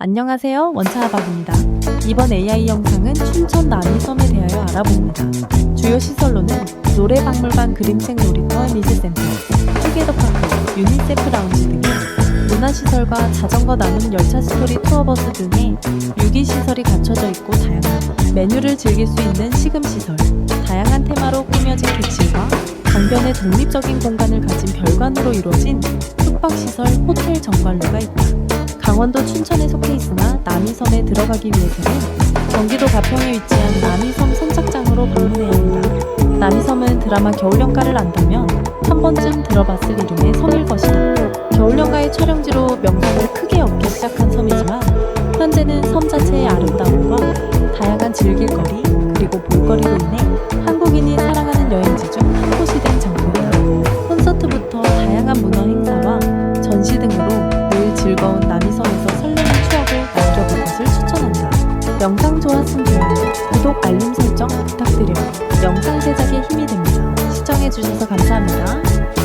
안녕하세요. 원차아박입니다. 이번 AI 영상은 춘천 남이섬에 대하여 알아봅니다. 주요 시설로는 노래박물관 그림책 놀이터 미즈센터, 투게더파크, 유니세프 라운지 등의 문화시설과 자전거 나눔 열차 스토리 투어버스 등의 유기시설이 갖춰져 있고 다양한 메뉴를 즐길 수 있는 시금시설, 다양한 테마로 꾸며진 객실과 강변의 독립적인 공간을 가진 별관으로 이루어진 숙박시설 호텔 정관로가 있다. 강원도 춘천에 속해 있으나 남이섬에 들어가기 위해서는 경기도 가평에 위치한 남이섬 선착장으로 방문해야 한다. 남이섬은 드라마 겨울연가를 안다면 한 번쯤 들어봤을 이름의 섬일 것이다. 겨울연가의 촬영지로 명성을 크게 얻기 시작한 섬이지만 현재는 섬 자체의 아름다움과 다양한 즐길거리 그리고 볼거리로 인해 한국인이 사랑하는 여행지 중 한 곳이 된 장소이다. 콘서트부터 다양한 문화 행사와 전시 등으로 늘 즐거운 남이섬에서 설레는 추억을 남겨볼 것을 추천한다. 영상 좋았으면 구독, 알림 설정 부탁드려요. 영상 제작에 힘이 됩니다. 시청해주셔서 감사합니다.